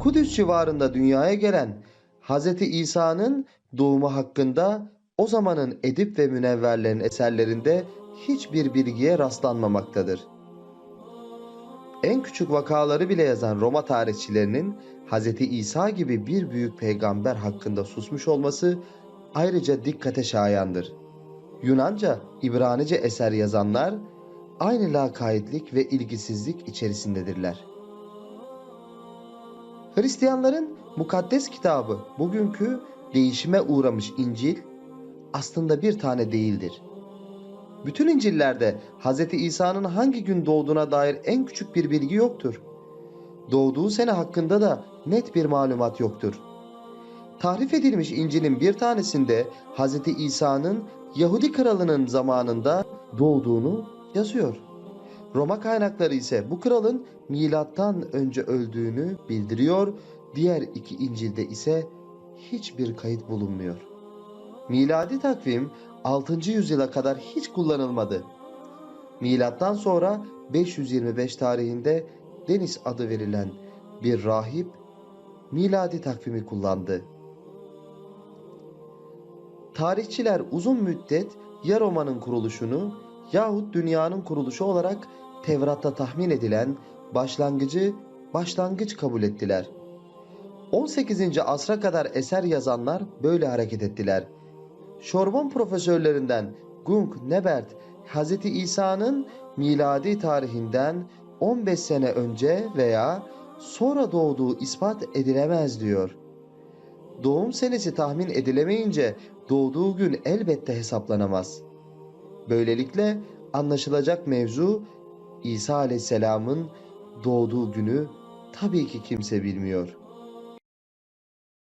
Kudüs civarında dünyaya gelen Hz. İsa'nın doğumu hakkında o zamanın edip ve münevverlerin eserlerinde hiçbir bilgiye rastlanmamaktadır. En küçük vakaları bile yazan Roma tarihçilerinin Hz. İsa gibi bir büyük peygamber hakkında susmuş olması ayrıca dikkate şayandır. Yunanca, İbranice eser yazanlar aynı lakaytlık ve ilgisizlik içerisindedirler. Hristiyanların mukaddes kitabı bugünkü değişime uğramış İncil aslında bir tane değildir. Bütün İncil'lerde Hz. İsa'nın hangi gün doğduğuna dair en küçük bir bilgi yoktur. Doğduğu sene hakkında da net bir malumat yoktur. Tahrif edilmiş İncil'in bir tanesinde Hz. İsa'nın Yahudi kralının zamanında doğduğunu yazıyor. Roma kaynakları ise bu kralın milattan önce öldüğünü bildiriyor. Diğer iki İncil'de ise hiçbir kayıt bulunmuyor. Miladi takvim 6. yüzyıla kadar hiç kullanılmadı. Milattan sonra 525 tarihinde Deniz adı verilen bir rahip miladi takvimi kullandı. Tarihçiler uzun müddet ya Roma'nın kuruluşunu yahut dünyanın kuruluşu olarak Tevrat'ta tahmin edilen başlangıcı başlangıç kabul ettiler. 18. asra kadar eser yazanlar böyle hareket ettiler. Şorbon profesörlerinden Gung Nebert, Hz. İsa'nın miladi tarihinden 15 sene önce veya sonra doğduğu ispat edilemez diyor. Doğum senesi tahmin edilemeyince doğduğu gün elbette hesaplanamaz. Böylelikle anlaşılacak mevzu İsa Aleyhisselam'ın doğduğu günü tabii ki kimse bilmiyor.